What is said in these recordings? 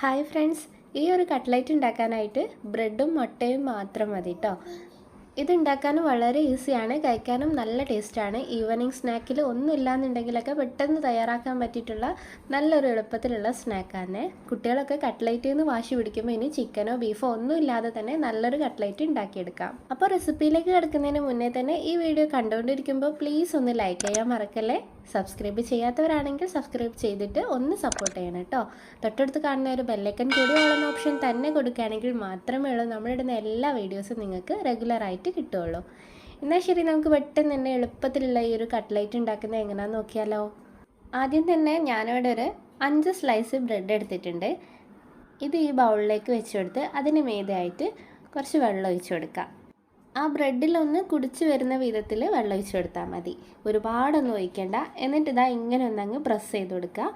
Hi friends ഈ ഒരു cutlet ഉണ്ടാക്കാനായിട്ട് ബ്രെഡും മുട്ടയും മാത്രം മതി കേട്ടോ ഇത് ഉണ്ടാക്കാൻ വളരെ ഈസിയാണ് കഴിക്കാനും നല്ല ടേസ്റ്റാണ്. ഈവനിങ് സ്നാക്കിൽ ഒന്നും ഇല്ലാന്നുണ്ടെങ്കിലൊക്കെ പെട്ടെന്ന് തയ്യാറാക്കാൻ പറ്റിയിട്ടുള്ള നല്ലൊരു എളുപ്പത്തിലുള്ള സ്നാക്കാണ്. കുട്ടികളൊക്കെ കട്ട്ലൈറ്റിൽ നിന്ന് വാശി പിടിക്കുമ്പോൾ ഇനി ചിക്കനോ ബീഫോ ഒന്നും ഇല്ലാതെ തന്നെ നല്ലൊരു കട്ട്ലൈറ്റ് ഉണ്ടാക്കിയെടുക്കാം. അപ്പോൾ റെസിപ്പിയിലേക്ക് കിടക്കുന്നതിന് മുന്നേ തന്നെ ഈ വീഡിയോ കണ്ടുകൊണ്ടിരിക്കുമ്പോൾ പ്ലീസ് ഒന്ന് ലൈക്ക് ചെയ്യാൻ മറക്കല്ലേ? സബ്സ്ക്രൈബ് ചെയ്യാത്തവരാണെങ്കിൽ സബ്സ്ക്രൈബ് ചെയ്തിട്ട് ഒന്ന് സപ്പോർട്ട് ചെയ്യണം കേട്ടോ. തൊട്ടടുത്ത് കാണുന്ന ഒരു ബെല്ലൈക്കൻ കൂടി ഓളം ഓപ്ഷൻ തന്നെ കൊടുക്കുകയാണെങ്കിൽ മാത്രമേ ഉള്ളൂ. നമ്മളിടുന്ന എല്ലാ വീഡിയോസും നിങ്ങൾക്ക് റെഗുലറായിട്ട് കിട്ടുകയുള്ളൂ. എന്നാൽ ശരി നമുക്ക് പെട്ടെന്ന് തന്നെ എളുപ്പത്തിലുള്ള ഈ ഒരു കട്ട്ലൈറ്റ് ഉണ്ടാക്കുന്നത് എങ്ങനെയാണെന്ന് നോക്കിയാലോ. ആദ്യം തന്നെ ഞാനിവിടെ ഒരു അഞ്ച് സ്ലൈസ് ബ്രെഡ് എടുത്തിട്ടുണ്ട്. ഇത് ഈ ബൗളിലേക്ക് വെച്ച് കൊടുത്ത് അതിന് മീതെയായിട്ട് കുറച്ച് വെള്ളം ഒഴിച്ചു കൊടുക്കാം. ആ ബ്രെഡിലൊന്ന് കുടിച്ച് വരുന്ന വിധത്തിൽ വെള്ളം ഒഴിച്ച് കൊടുത്താൽ മതി. ഒരുപാടൊന്നും ഒഴിക്കേണ്ട. എന്നിട്ട് ഇതാ ഇങ്ങനെ ഒന്നങ്ങ് പ്രസ് ചെയ്ത് കൊടുക്കുക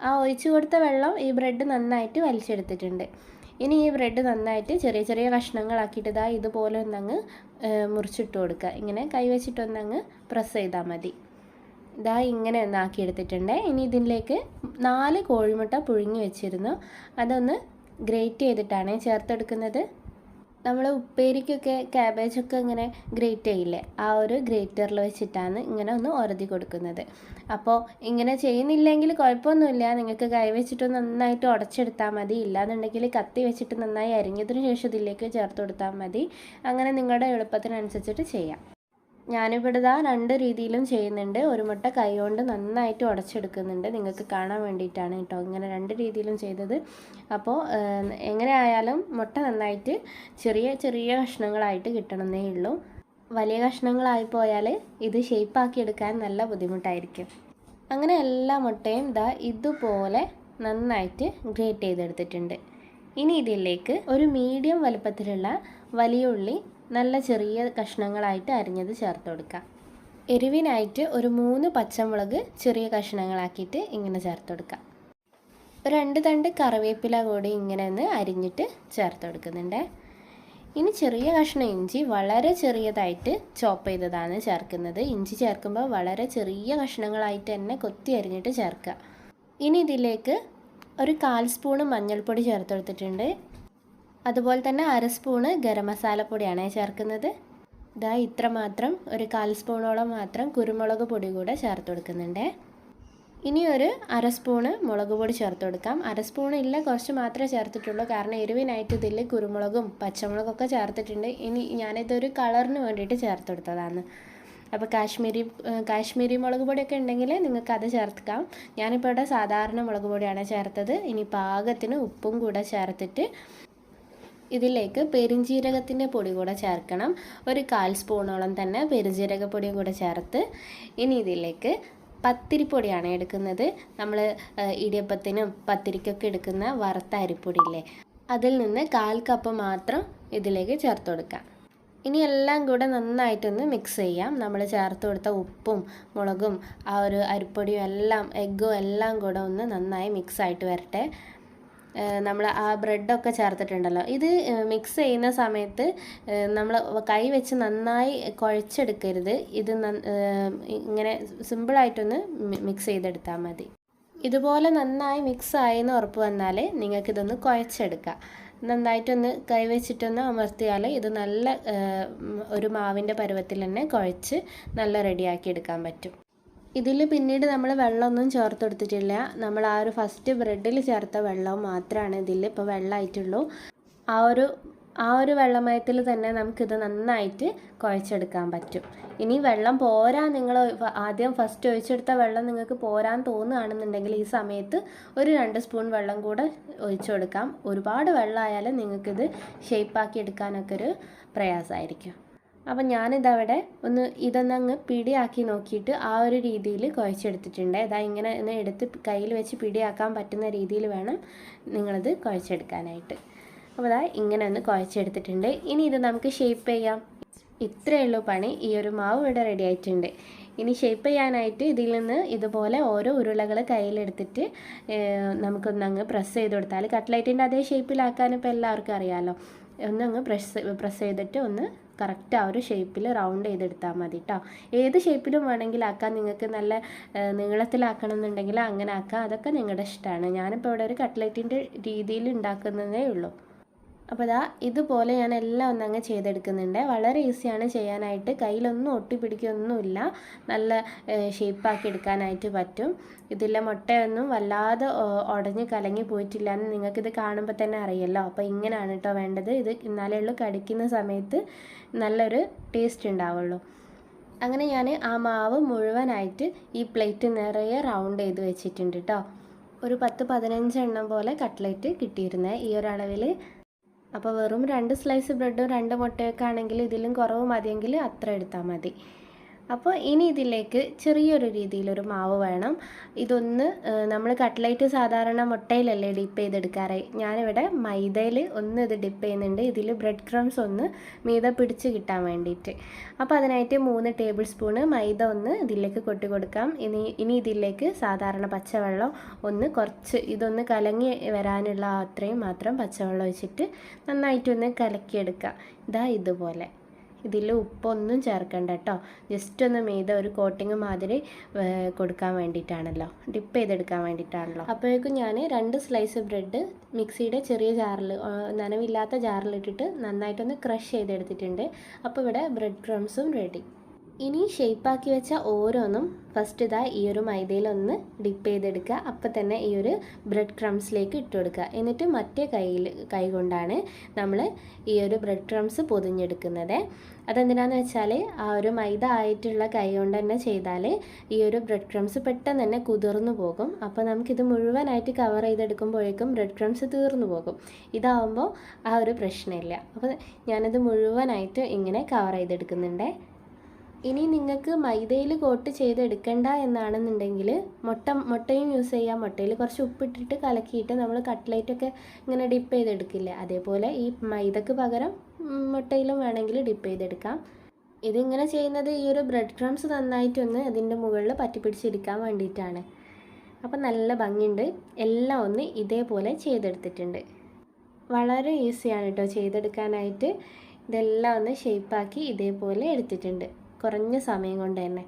ആ ഒഴിച്ചു കൊടുത്ത വെള്ളം ഈ ബ്രെഡ് നന്നായിട്ട് വലിച്ചെടുത്തിട്ടുണ്ട്. ഇനി ഈ ബ്രെഡ് നന്നായിട്ട് ചെറിയ ചെറിയ കഷ്ണങ്ങളാക്കിയിട്ട് ഇതാ ഇതുപോലെ ഒന്നങ്ങ് മുറിച്ചിട്ട് കൊടുക്കുക ഇങ്ങനെ കൈവച്ചിട്ടൊന്നങ്ങ് പ്രസ് ചെയ്താൽ മതി. ഇതാ ഇങ്ങനെ ഒന്ന് ആക്കിയെടുത്തിട്ടുണ്ട് ഇനി ഇതിലേക്ക് നാല് കോഴിമുട്ട പുഴുങ്ങി വെച്ചിരുന്നു. അതൊന്ന് ഗ്രേറ്റ് ചെയ്തിട്ടാണ് ചേർത്തെടുക്കുന്നത്. നമ്മൾ ഉപ്പേരിക്കൊക്കെ ക്യാബേജൊക്കെ ഇങ്ങനെ ഗ്രേറ്റ് ചെയ്യില്ലേ? ആ ഒരു ഗ്രേറ്ററിൽ വെച്ചിട്ടാണ് ഇങ്ങനെ ഒന്ന് ഉരതി കൊടുക്കുന്നത്. അപ്പോൾ ഇങ്ങനെ ചെയ്യുന്നില്ലെങ്കിൽ കുഴപ്പമൊന്നുമില്ല. നിങ്ങൾക്ക് കൈ വെച്ചിട്ട് നന്നായിട്ട് ഉടച്ചെടുത്താൽ മതി. ഇല്ലാന്നുണ്ടെങ്കിൽ കത്തി വെച്ചിട്ട് നന്നായി അരിഞ്ഞതിന് ശേഷം ഇതിലേക്ക് ചേർത്ത് കൊടുത്താൽ മതി. അങ്ങനെ നിങ്ങളുടെ എളുപ്പത്തിനനുസരിച്ചിട്ട് ചെയ്യാം. ഞാനിവിടെ ഇതാ രണ്ട് രീതിയിലും ചെയ്യുന്നുണ്ട്. ഒരു മുട്ട കൈകൊണ്ട് നന്നായിട്ട് ഉടച്ചെടുക്കുന്നുണ്ട്. നിങ്ങൾക്ക് കാണാൻ വേണ്ടിയിട്ടാണ് കേട്ടോ ഇങ്ങനെ രണ്ട് രീതിയിലും ചെയ്തത്. അപ്പോൾ എങ്ങനെ ആയാലും മുട്ട നന്നായിട്ട് ചെറിയ ചെറിയ കഷ്ണങ്ങളായിട്ട് കിട്ടണമെന്നേ ഉള്ളൂ. വലിയ കഷ്ണങ്ങളായി പോയാൽ ഇത് ഷേപ്പാക്കി എടുക്കാൻ നല്ല ബുദ്ധിമുട്ടായിരിക്കും. അങ്ങനെ എല്ലാ മുട്ടയും ഇതാ ഇതുപോലെ നന്നായിട്ട് ഗ്രേറ്റ് ചെയ്തെടുത്തിട്ടുണ്ട്. ഇനി ഇതിലേക്ക് ഒരു മീഡിയം വലുപ്പത്തിലുള്ള വലിയ ഉള്ളി നല്ല ചെറിയ കഷ്ണങ്ങളായിട്ട് അരിഞ്ഞത് ചേർത്ത് കൊടുക്കാം. എരിവിനായിട്ട് ഒരു മൂന്ന് പച്ചമുളക് ചെറിയ കഷ്ണങ്ങളാക്കിയിട്ട് ഇങ്ങനെ ചേർത്ത് കൊടുക്കാം. രണ്ട് തണ്ട് കറിവേപ്പില കൂടി ഇങ്ങനെ ഒന്ന് അരിഞ്ഞിട്ട് ചേർത്ത് കൊടുക്കുന്നുണ്ട്. ഇനി ചെറിയ കഷ്ണം ഇഞ്ചി വളരെ ചെറിയതായിട്ട് ചോപ്പ് ചെയ്തതാണ് ചേർക്കുന്നത്. ഇഞ്ചി ചേർക്കുമ്പോൾ വളരെ ചെറിയ കഷ്ണങ്ങളായിട്ട് തന്നെ കൊത്തി അരിഞ്ഞിട്ട് ചേർക്കുക. ഇനി ഇതിലേക്ക് ഒരു കാൽ സ്പൂണ് മഞ്ഞൾപ്പൊടി ചേർത്ത് കൊടുത്തിട്ടുണ്ട്. അതുപോലെ തന്നെ അര സ്പൂണ് ഗരം മസാലപ്പൊടിയാണ് ചേർക്കുന്നത്. ഇതാ ഇത്ര മാത്രം ഒരു കാൽ സ്പൂണോളം മാത്രം കുരുമുളക് പൊടി കൂടെ ചേർത്ത് കൊടുക്കുന്നുണ്ട്. ഇനി ഒരു അര സ്പൂണ് മുളക് പൊടി ചേർത്ത് കൊടുക്കാം. അര സ്പൂൺ ഇല്ല കുറച്ച് മാത്രമേ ചേർത്തിട്ടുള്ളൂ. കാരണം എരിവിനായിട്ട് ഇതിൽ കുരുമുളകും പച്ചമുളകൊക്കെ ചേർത്തിട്ടുണ്ട്. ഇനി ഞാനിതൊരു കളറിന് വേണ്ടിയിട്ട് ചേർത്ത് കൊടുത്തതാണ്. അപ്പോൾ കാശ്മീരി കാശ്മീരി മുളക് പൊടിയൊക്കെ ഉണ്ടെങ്കിൽ നിങ്ങൾക്ക് അത് ചേർക്കാം. ഞാനിപ്പോൾ ഇവിടെ സാധാരണ മുളക് പൊടിയാണ് ചേർത്തത്. ഇനി പാകത്തിന് ഉപ്പും കൂടെ ചേർത്തിട്ട് ഇതിലേക്ക് പെരിഞ്ജീരകത്തിന്റെ പൊടി കൂടെ ചേർക്കണം. ഒരു കാൽ സ്പൂണോളം തന്നെ പെരിഞ്ജീരകപ്പൊടിയും കൂടെ ചേർത്ത് ഇനി ഇതിലേക്ക് പത്തിരിപ്പൊടിയാണ് എടുക്കുന്നത്. നമ്മൾ ഇടിയപ്പത്തിനും പത്തിരിക്കൊക്കെ എടുക്കുന്ന വറുത്ത അരിപ്പൊടി ഇല്ലേ അതിൽ നിന്ന് കാൽ കപ്പ് മാത്രം ഇതിലേക്ക് ചേർത്ത് കൊടുക്കാം. ഇനി എല്ലാം കൂടെ നന്നായിട്ടൊന്ന് മിക്സ് ചെയ്യാം. നമ്മൾ ചേർത്ത് കൊടുത്ത ഉപ്പും മുളകും ആ ഒരു അരിപ്പൊടിയും എല്ലാം എഗ്ഗും എല്ലാം കൂടെ ഒന്ന് നന്നായി മിക്സ് ആയിട്ട് വരട്ടെ. നമ്മൾ ആ ബ്രെഡൊക്കെ ചേർത്തിട്ടുണ്ടല്ലോ. ഇത് മിക്സ് ചെയ്യുന്ന സമയത്ത് നമ്മൾ കൈ വെച്ച് നന്നായി കുഴച്ചെടുക്കരുത്. ഇത് ഇങ്ങനെ സിമ്പിളായിട്ടൊന്ന് മിക്സ് ചെയ്തെടുത്താൽ മതി. ഇതുപോലെ നന്നായി മിക്സ് ആയെന്ന് ഉറപ്പ് വന്നാൽ നിങ്ങൾക്കിതൊന്ന് കുഴച്ചെടുക്കാം. നന്നായിട്ടൊന്ന് കൈവച്ചിട്ടൊന്ന് അമർത്തിയാൽ ഇത് നല്ല ഒരു മാവിന്റെ പരുവത്തിൽ തന്നെ കുഴച്ച് നല്ല റെഡിയാക്കി എടുക്കാൻ പറ്റും. ഇതിൽ പിന്നീട് നമ്മൾ വെള്ളമൊന്നും ചേർത്ത് കൊടുത്തിട്ടില്ല നമ്മൾ ആ ഒരു ഫസ്റ്റ് ബ്രെഡിൽ ചേർത്ത വെള്ളം മാത്രമാണ് ഇതിൽ ഇപ്പോൾ വെള്ളമായിട്ടുള്ളൂ ആ ഒരു ആ ഒരു വെള്ളമയത്തിൽ തന്നെ നമുക്കിത് നന്നായിട്ട് കുഴച്ചെടുക്കാൻ പറ്റും. ഇനി വെള്ളം പോരാ നിങ്ങൾ ആദ്യം ഫസ്റ്റ് ഒഴിച്ചെടുത്ത വെള്ളം നിങ്ങൾക്ക് പോരാൻ തോന്നുകയാണെന്നുണ്ടെങ്കിൽ ഈ സമയത്ത് ഒരു രണ്ട് സ്പൂൺ വെള്ളം കൂടെ ഒഴിച്ചു കൊടുക്കാം. ഒരുപാട് വെള്ളമായാലും നിങ്ങൾക്കിത് ഷേപ്പാക്കി എടുക്കാനൊക്കെ ഒരു പ്രയാസമായിരിക്കും. അപ്പം ഞാനിതവിടെ ഒന്ന് ഇതൊന്നങ്ങ് പിടിയാക്കി നോക്കിയിട്ട് ആ ഒരു രീതിയിൽ കുഴച്ചെടുത്തിട്ടുണ്ട്. ഇതാ ഇങ്ങനെ ഒന്ന് എടുത്ത് കയ്യിൽ വെച്ച് പിടിയാക്കാൻ പറ്റുന്ന രീതിയിൽ വേണം നിങ്ങളിത് കുഴച്ചെടുക്കാനായിട്ട്. അപ്പോൾ അതാ ഇങ്ങനെ ഒന്ന് കുഴച്ചെടുത്തിട്ടുണ്ട്. ഇനി ഇത് നമുക്ക് ഷേപ്പ് ചെയ്യാം. ഇത്രയേ ഉള്ളൂ പണി. ഈ ഒരു മാവ് ഇവിടെ റെഡി ആയിട്ടുണ്ട്. ഇനി ഷേപ്പ് ചെയ്യാനായിട്ട് ഇതിൽ നിന്ന് ഇതുപോലെ ഓരോ ഉരുളകൾ കയ്യിലെടുത്തിട്ട് നമുക്കൊന്നങ്ങ് പ്രസ് ചെയ്ത് കൊടുത്താൽ കട്ട്ലൈറ്റിന്റെ അതേ ഷേപ്പിലാക്കാൻ ഇപ്പോൾ എല്ലാവർക്കും അറിയാമല്ലോ ഒന്ന് അങ്ങ് പ്രസ് പ്രസ് ചെയ്തിട്ട് ഒന്ന് കറക്റ്റ് ആ ഒരു ഷേപ്പിൽ റൗണ്ട് ചെയ്തെടുത്താൽ മതി കേട്ടോ ഏത് ഷേപ്പിലും വേണമെങ്കിൽ ആക്കാം. നിങ്ങൾക്ക് നല്ല നീളത്തിലാക്കണം എന്നുണ്ടെങ്കിൽ അങ്ങനെ ആക്കാം. അതൊക്കെ നിങ്ങളുടെ ഇഷ്ടമാണ് ഞാനിപ്പോൾ ഇവിടെ ഒരു കട്ട്ലറ്റിന്റെ രീതിയിൽ ഉണ്ടാക്കുന്നതേ ഉള്ളൂ. അപ്പോൾ ഇതാ ഇതുപോലെ ഞാൻ എല്ലാം ഒന്നങ്ങ് ചെയ്തെടുക്കുന്നുണ്ട്. വളരെ ഈസിയാണ് ചെയ്യാനായിട്ട്. കയ്യിലൊന്നും ഒട്ടിപ്പിടിക്കൊന്നുമില്ല. നല്ല ഷേപ്പാക്കി എടുക്കാനായിട്ട് പറ്റും. ഇതിലെ മുട്ടയൊന്നും വല്ലാതെ ഉടഞ്ഞ് കലങ്ങി പോയിട്ടില്ല എന്ന് നിങ്ങൾക്കിത് കാണുമ്പോൾ തന്നെ അറിയല്ലോ. അപ്പോൾ ഇങ്ങനെയാണ് കേട്ടോ വേണ്ടത്. ഇത് എന്നാലേ ഉള്ളൂ. കടിക്കുന്ന സമയത്ത് നല്ലൊരു ടേസ്റ്റ് ഉണ്ടാവുള്ളൂ. അങ്ങനെ ഞാൻ ആ മാവ് മുഴുവനായിട്ട് ഈ പ്ലേറ്റ് നിറയെ റൗണ്ട് ചെയ്ത് വെച്ചിട്ടുണ്ട് കേട്ടോ ഒരു പത്ത് പതിനഞ്ചെണ്ണം പോലെ കട്ട്ലറ്റ് കിട്ടിയിരുന്നേ ഈ ഒരളവിൽ അപ്പോൾ വെറും രണ്ട് സ്ലൈസ് ബ്രെഡും രണ്ട് മുട്ടയൊക്കെ ആണെങ്കിൽ ഇതിലും കുറവ് മതിയെങ്കിൽ അത്ര എടുത്താൽ മതി. അപ്പോൾ ഇനി ഇതിലേക്ക് ചെറിയൊരു രീതിയിലൊരു മാവ് വേണം. ഇതൊന്ന് നമ്മൾ കട്ട്ലൈറ്റ് സാധാരണ മുട്ടയിലല്ലേ ഡിപ്പ് ചെയ്തെടുക്കാറ്? ഞാനിവിടെ മൈദയിൽ ഒന്ന് ഇത് ഡിപ്പ് ചെയ്യുന്നുണ്ട്. ഇതിൽ ബ്രെഡ് ക്രംസ് ഒന്ന് മീത പിടിച്ച് കിട്ടാൻ വേണ്ടിയിട്ട്. അപ്പോൾ അതിനായിട്ട് മൂന്ന് ടേബിൾ സ്പൂണ് മൈദ ഒന്ന് ഇതിലേക്ക് കൊട്ടി കൊടുക്കാം. ഇനി ഇനി ഇതിലേക്ക് സാധാരണ പച്ചവെള്ളം ഒന്ന് കുറച്ച് ഇതൊന്ന് കലങ്ങി വരാനുള്ള അത്രയും മാത്രം പച്ചവെള്ളം ഒഴിച്ചിട്ട് നന്നായിട്ടൊന്ന് കലക്കിയെടുക്കുക ഇതാ ഇതുപോലെ. ഇതിൽ ഉപ്പൊന്നും ചേർക്കണ്ട കേട്ടോ ജസ്റ്റ് ഒന്ന് മീത ഒരു കോട്ടിങ് മാതിരി കൊടുക്കാൻ വേണ്ടിയിട്ടാണല്ലോ ഡിപ്പ് ചെയ്തെടുക്കാൻ വേണ്ടിയിട്ടാണല്ലോ അപ്പോഴേക്കും ഞാൻ രണ്ട് സ്ലൈസ് ബ്രെഡ് മിക്സിയുടെ ചെറിയ ജാറിൽ നനവില്ലാത്ത ജാറിലിട്ടിട്ട് നന്നായിട്ടൊന്ന് ക്രഷ് ചെയ്തെടുത്തിട്ടുണ്ട്. അപ്പോൾ ഇവിടെ ബ്രെഡ് ക്രംസും റെഡി. ഇനി ഷേപ്പാക്കി വെച്ച ഓരോന്നും ഫസ്റ്റ് ഇതാ ഈ ഒരു മൈദയിലൊന്ന് ഡിപ്പ് ചെയ്തെടുക്കുക അപ്പം തന്നെ ഈ ഒരു ബ്രെഡ് ക്രംസിലേക്ക് ഇട്ട് കൊടുക്കുക എന്നിട്ട് മറ്റേ കൈയിൽ കൈ കൊണ്ടാണ് നമ്മൾ ഈ ഒരു ബ്രെഡ് ക്രംസ് പൊതിഞ്ഞെടുക്കുന്നത്. അതെന്തിനാന്ന് വെച്ചാൽ ആ ഒരു മൈദ ആയിട്ടുള്ള കൈ കൊണ്ട് തന്നെ ചെയ്താൽ ഈ ഒരു ബ്രെഡ് ക്രംസ് പെട്ടെന്ന് തന്നെ കുതിർന്നു പോകും. അപ്പോൾ നമുക്കിത് മുഴുവനായിട്ട് കവർ ചെയ്തെടുക്കുമ്പോഴേക്കും ബ്രെഡ് ക്രംസ് തീർന്നു പോകും. ഇതാവുമ്പോൾ ആ ഒരു പ്രശ്നമില്ല. അപ്പോൾ ഞാനത് മുഴുവനായിട്ട് ഇങ്ങനെ കവർ ചെയ്തെടുക്കുന്നുണ്ടേ. ഇനി നിങ്ങൾക്ക് മൈദയിൽ കോട്ട് ചെയ്തെടുക്കണ്ട എന്നാണെന്നുണ്ടെങ്കിൽ മുട്ട മുട്ടയും യൂസ് ചെയ്യാം. മുട്ടയിൽ കുറച്ച് ഉപ്പിട്ടിട്ട് കലക്കിയിട്ട് നമ്മൾ കട്ട്ലേറ്റൊക്കെ ഇങ്ങനെ ഡിപ്പ് ചെയ്തെടുക്കില്ലേ? അതേപോലെ ഈ മൈദക്ക് പകരം മുട്ടയിലും വേണമെങ്കിൽ ഡിപ്പ് ചെയ്തെടുക്കാം. ഇതിങ്ങനെ ചെയ്യുന്നത് ഈ ഒരു ബ്രെഡ് ക്രംസ് നന്നായിട്ടൊന്ന് അതിന്റെ മുകളിൽ പറ്റിപ്പിടിച്ചെടുക്കാൻ വേണ്ടിയിട്ടാണ്. അപ്പം നല്ല ഭംഗിയുണ്ട്. എല്ലാം ഒന്ന് ഇതേപോലെ ചെയ്തെടുത്തിട്ടുണ്ട്. വളരെ ഈസിയാണ് കേട്ടോ ചെയ്തെടുക്കാനായിട്ട്. ഇതെല്ലാം ഒന്ന് ഷേപ്പാക്കി ഇതേപോലെ എടുത്തിട്ടുണ്ട്. കുറഞ്ഞ സമയം കൊണ്ട് തന്നെ.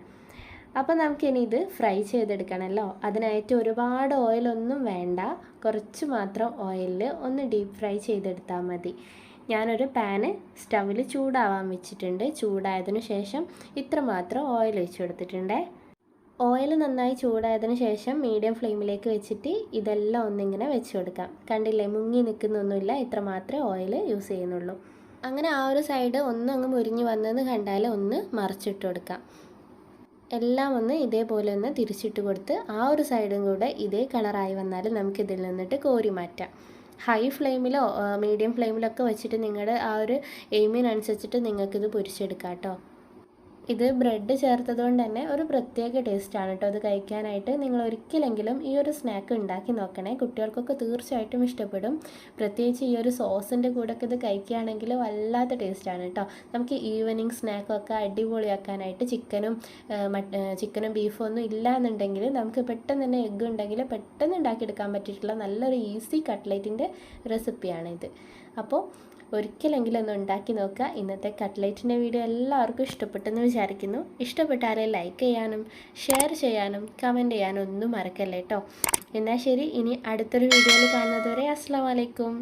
അപ്പോൾ നമുക്കിനി ഇത് ഫ്രൈ ചെയ്തെടുക്കണമല്ലോ അതിനായിട്ട് ഒരുപാട് ഓയിലൊന്നും വേണ്ട. കുറച്ച് മാത്രം ഓയിലിൽ ഒന്ന് ഡീപ്പ് ഫ്രൈ ചെയ്തെടുത്താൽ മതി. ഞാനൊരു പാന് സ്റ്റവിൽ ചൂടാവാൻ വെച്ചിട്ടുണ്ട്. ചൂടായതിനു ശേഷം ഇത്ര മാത്രം ഓയിൽ ഒഴിച്ചു കൊടുത്തിട്ടുണ്ടേ. ഓയിൽ നന്നായി ചൂടായതിനു ശേഷം മീഡിയം ഫ്ലെയിമിലേക്ക് വെച്ചിട്ട് ഇതെല്ലാം ഒന്നിങ്ങനെ വെച്ച് കൊടുക്കാം. കണ്ടില്ലേ? മുങ്ങി നിൽക്കുന്നൊന്നുമില്ല. ഇത്ര മാത്രമേ ഓയിൽ യൂസ് ചെയ്യുന്നുള്ളൂ. അങ്ങനെ ആ ഒരു സൈഡ് ഒന്ന് അങ്ങ് മുരിഞ്ഞ് വന്നെന്ന് കണ്ടാൽ ഒന്ന് മറിച്ചിട്ട് കൊടുക്കാം. എല്ലാം ഒന്ന് ഇതേപോലെ ഒന്ന് തിരിച്ചിട്ട് കൊടുത്ത് ആ ഒരു സൈഡും കൂടെ ഇതേ കളറായി വന്നാൽ നമുക്ക് ഇതിൽ നിന്നിട്ട് കോരി മാറ്റാം. ഹൈ ഫ്ലെയിമിലോ മീഡിയം ഫ്ലെയിമിലോ ഒക്കെ വെച്ചിട്ട് നിങ്ങളുടെ ആ ഒരു എയിമിനനുസരിച്ചിട്ട് നിങ്ങൾക്കിത് പൊരിച്ചെടുക്കാം കേട്ടോ ഇത് ബ്രെഡ് ചേർത്തത് കൊണ്ട് തന്നെ ഒരു പ്രത്യേക ടേസ്റ്റാണ് കേട്ടോ അത് കഴിക്കാനായിട്ട് നിങ്ങൾ ഒരിക്കലെങ്കിലും ഈ ഒരു സ്നാക്ക് ഉണ്ടാക്കി നോക്കണേ. കുട്ടികൾക്കൊക്കെ തീർച്ചയായിട്ടും ഇഷ്ടപ്പെടും. പ്രത്യേകിച്ച് ഈ ഒരു സോസിന്റെ കൂടെ ഒക്കെ ഇത് കഴിക്കുകയാണെങ്കിൽ വല്ലാത്ത ടേസ്റ്റാണ് കേട്ടോ നമുക്ക് ഈവനിങ് സ്നാക്കൊക്കെ അടിപൊളിയാക്കാനായിട്ട് ചിക്കനും ചിക്കനും ബീഫും ഒന്നും ഇല്ല എന്നുണ്ടെങ്കിൽ നമുക്ക് പെട്ടെന്ന് തന്നെ എഗ്ഗ് ഉണ്ടെങ്കിൽ പെട്ടെന്ന് ഉണ്ടാക്കിയെടുക്കാൻ പറ്റിയിട്ടുള്ള നല്ലൊരു ഈസി കട്ട്ലേറ്റിന്റെ റെസിപ്പിയാണ് ഇത്. അപ്പോൾ ഒരിക്കലെങ്കിലും ഒന്ന് ഉണ്ടാക്കി നോക്കുക. ഇന്നത്തെ കട്ട്ലേറ്റിന്റെ വീഡിയോ എല്ലാവർക്കും ഇഷ്ടപ്പെട്ടെന്ന് വിചാരിക്കുന്നു. ഇഷ്ടപ്പെട്ടാൽ ലൈക്ക് ചെയ്യാനും ഷെയർ ചെയ്യാനും കമന്റ് ചെയ്യാനും ഒന്നും മറക്കല്ലേ കേട്ടോ എന്നാൽ ശരി ഇനി അടുത്തൊരു വീഡിയോയിൽ കാണുന്നതുവരെ അസ്സാം വലൈക്കും